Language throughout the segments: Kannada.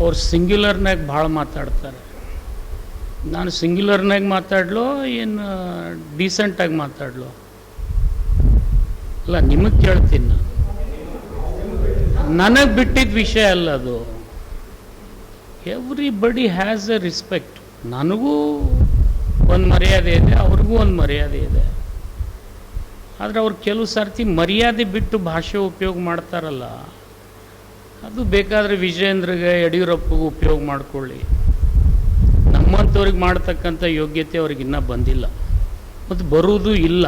ಅವ್ರು ಸಿಂಗ್ಯುಲರ್ನಾಗ ಭಾಳ ಮಾತಾಡ್ತಾರೆ. ನಾನು ಸಿಂಗ್ಯುಲರ್ನಾಗ ಮಾತಾಡ್ಲೋ, ಏನು ಡೀಸೆಂಟಾಗಿ ಮಾತಾಡ್ಲೋ? ಅಲ್ಲ, ನಿಮಗೆ ಕೇಳ್ತೀನಿ. ನಾನು ನನಗೆ ಬಿಟ್ಟಿದ್ದ ವಿಷಯ ಅಲ್ಲ ಅದು. ಎವ್ರಿಬಡಿ ಹ್ಯಾಸ್ ಎ ರಿಸ್ಪೆಕ್ಟ್ ನನಗೂ ಒಂದು ಮರ್ಯಾದೆ ಇದೆ, ಅವ್ರಿಗೂ ಒಂದು ಮರ್ಯಾದೆ ಇದೆ. ಆದರೆ ಅವ್ರು ಕೆಲವು ಸರ್ತಿ ಮರ್ಯಾದೆ ಬಿಟ್ಟು ಭಾಷೆ ಉಪಯೋಗ ಮಾಡ್ತಾರಲ್ಲ ಅದು ಬೇಕಾದರೆ ವಿಜೇಂದ್ರಗೆ ಯಡಿಯೂರಪ್ಪಗೂ ಉಪಯೋಗ ಮಾಡಿಕೊಳ್ಳಿ. ನಮ್ಮಂಥವ್ರಿಗೆ ಮಾಡ್ತಕ್ಕಂಥ ಯೋಗ್ಯತೆ ಅವ್ರಿಗೆ ಇನ್ನೂ ಬಂದಿಲ್ಲ. ಮತ್ತು ಬರುವುದೂ ಇಲ್ಲ.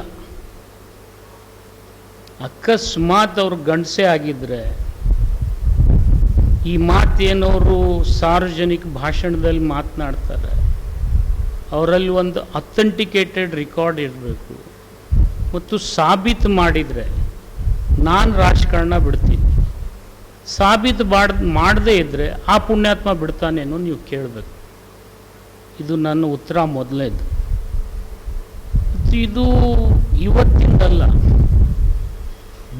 ಅಕಸ್ಮಾತ್ ಅವ್ರ ಗಂಡಸೆ ಆಗಿದ್ದರೆ ಈ ಮಾತೇನವರು ಸಾರ್ವಜನಿಕ ಭಾಷಣದಲ್ಲಿ ಮಾತನಾಡ್ತಾರೆ. ಅವರಲ್ಲಿ ಒಂದು ಅಥೆಂಟಿಕೇಟೆಡ್ ರೆಕಾರ್ಡ್ ಇರಬೇಕು. ಮತ್ತು ಸಾಬೀತು ಮಾಡಿದರೆ ನಾನು ರಾಜಕಾರಣ ಬಿಡ್ತೀನಿ. ಸಾಬೀತು ಬಾಡ್, ಮಾಡದೇ ಇದ್ದರೆ ಆ ಪುಣ್ಯಾತ್ಮ ಬಿಡ್ತಾನೇನೋ ನೀವು ಕೇಳಬೇಕು. ಇದು ನನ್ನ ಉತ್ತರ ಮೊದಲನೇದು. ಮತ್ತು ಇದು ಇವತ್ತಿಂದಲ್ಲ.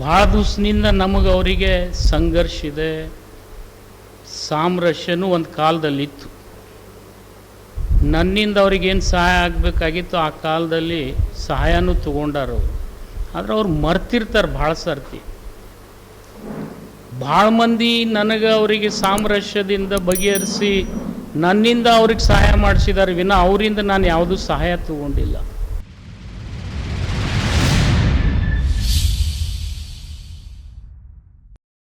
ಭಾಳ ದಿವಸದಿಂದ ನಮಗೆ ಅವರಿಗೆ ಸಂಘರ್ಷ ಇದೆ. ಸಾಮರಸ್ಯನೂ ಒಂದು ಕಾಲದಲ್ಲಿತ್ತು. ನನ್ನಿಂದ ಅವ್ರಿಗೇನು ಸಹಾಯ ಆಗಬೇಕಾಗಿತ್ತು ಆ ಕಾಲದಲ್ಲಿ ಸಹಾಯನೂ ತೊಗೊಂಡಾರವರು. ಆದರೆ ಅವ್ರು ಮರ್ತಿರ್ತಾರೆ ಭಾಳ ಸರ್ತಿ. ಭಾಳ ಮಂದಿ ನನಗೆ ಅವರಿಗೆ ಸಾಮರಸ್ಯದಿಂದ ಬಗೆಹರಿಸಿ ನನ್ನಿಂದ ಅವ್ರಿಗೆ ಸಹಾಯ ಮಾಡಿಸಿದ್ದಾರೆ ವಿನ ಅವರಿಂದ ನಾನು ಯಾವುದೂ ಸಹಾಯ ತಗೊಂಡಿಲ್ಲ.